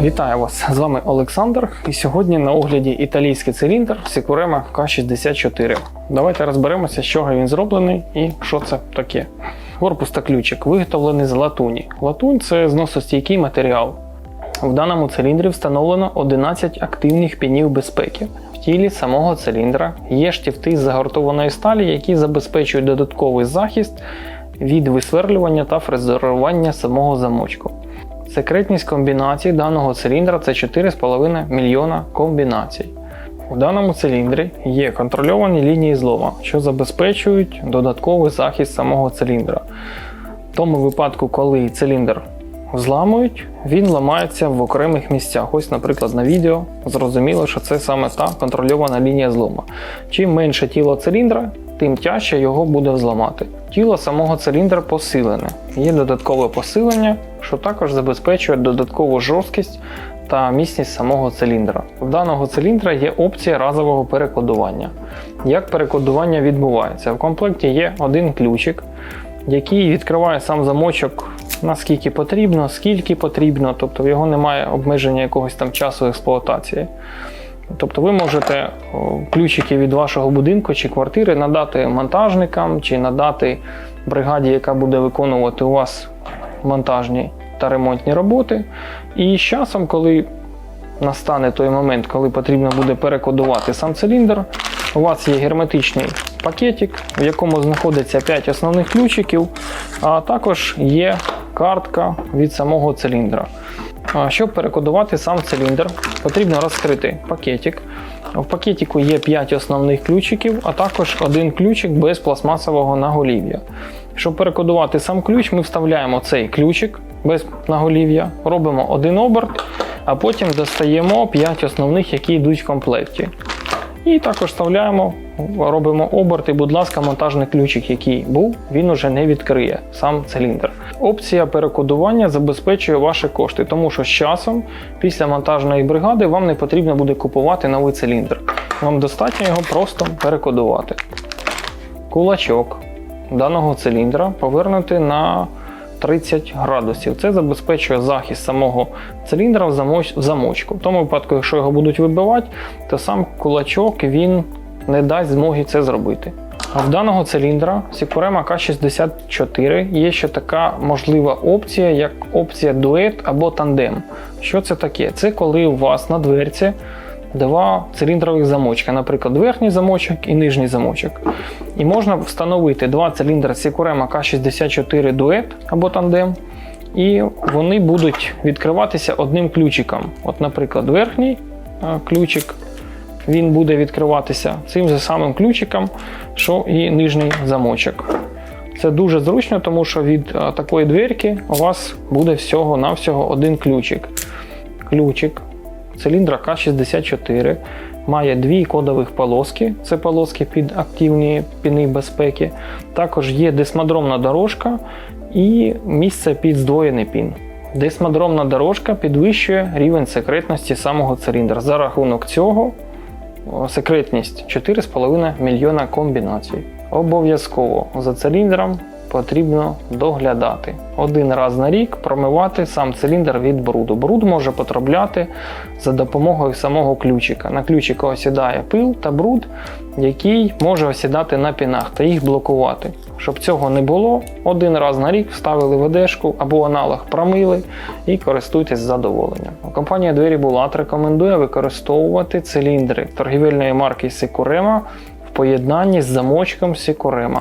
Вітаю вас! З вами Олександр. І сьогодні на огляді італійський циліндр Sicurema K64. Давайте розберемося, з чого він зроблений і що це таке. Корпус та ключик виготовлений з латуні. Латунь це зносостійкий матеріал. В даному циліндрі встановлено 11 активних пінів безпеки. В тілі самого циліндра є штифти з загортованої сталі, які забезпечують додатковий захист від висверлювання та фрезерування самого замочку. Секретність комбінацій даного циліндра це 4,5 мільйона комбінацій. У даному циліндрі є контрольовані лінії злома, що забезпечують додатковий захист самого циліндра. В тому випадку, коли циліндр зламують, він ламається в окремих місцях. Ось, наприклад, на відео зрозуміло, що це саме та контрольована лінія злома. Чим менше тіло циліндра, тим тяжче його буде взламати. Тіло самого циліндра посилене. Є додаткове посилення, що також забезпечує додаткову жорсткість та міцність самого циліндра. У даного циліндра є опція разового перекодування. Як перекодування відбувається? В комплекті є один ключик, який відкриває сам замочок наскільки потрібно, скільки потрібно, тобто в його немає обмеження якогось там часу експлуатації. Тобто ви можете ключики від вашого будинку чи квартири надати монтажникам чи надати бригаді, яка буде виконувати у вас монтажні та ремонтні роботи. І з часом, коли настане той момент, коли потрібно буде перекодувати сам циліндр, у вас є герметичний пакетик, в якому знаходиться 5 основних ключиків, а також є картка від самого циліндра. Щоб перекодувати сам циліндр, потрібно розкрити пакетик. В пакетику є 5 основних ключиків, а також один ключик без пластмасового наголів'я. Щоб перекодувати сам ключ, ми вставляємо цей ключик без наголів'я, робимо один оберт, а потім достаємо 5 основних, які йдуть в комплекті. І також вставляємо, робимо оберт, і, будь ласка, монтажний ключик, який був, він уже не відкриє сам циліндр. Опція перекодування забезпечує ваші кошти, тому що з часом, після монтажної бригади, вам не потрібно буде купувати новий циліндр. Вам достатньо його просто перекодувати. Кулачок даного циліндра повернути на 30 градусів. Це забезпечує захист самого циліндра в замочку. В тому випадку, якщо його будуть вибивати, то сам кулачок він не дасть змоги це зробити. А в даного циліндра Sicurema K64 є ще така можлива опція, як опція дует або тандем. Що це таке? Це коли у вас на дверці два циліндрових замочка, наприклад, верхній замочок і нижній замочок. І можна встановити два циліндри Sicurema K64 дует або тандем, і вони будуть відкриватися одним ключиком. От, наприклад, верхній ключик він буде відкриватися цим же самим ключиком, що і нижній замочок. Це дуже зручно, тому що від е, такої дверки у вас буде всього-навсього один ключик. Ключик циліндра К64 має дві кодових полоски, це полоски під активні піни безпеки. Також є десмодромна дорожка і місце під здвоєний пін. Десмодромна дорожка підвищує рівень секретності самого циліндра. За рахунок цього секретність 4,5 мільйона комбінацій. Обов'язково за циліндром потрібно доглядати. Один раз на рік промивати сам циліндр від бруду. Бруд може потрапляти за допомогою самого ключика. На ключика осідає пил та бруд, який може осідати на пінах та їх блокувати. Щоб цього не було, один раз на рік вставили ведешку або аналог промили і користуйтесь задоволенням. Компанія Двері Булат рекомендує використовувати циліндри торгівельної марки Sicurema в поєднанні з замочком Sicurema.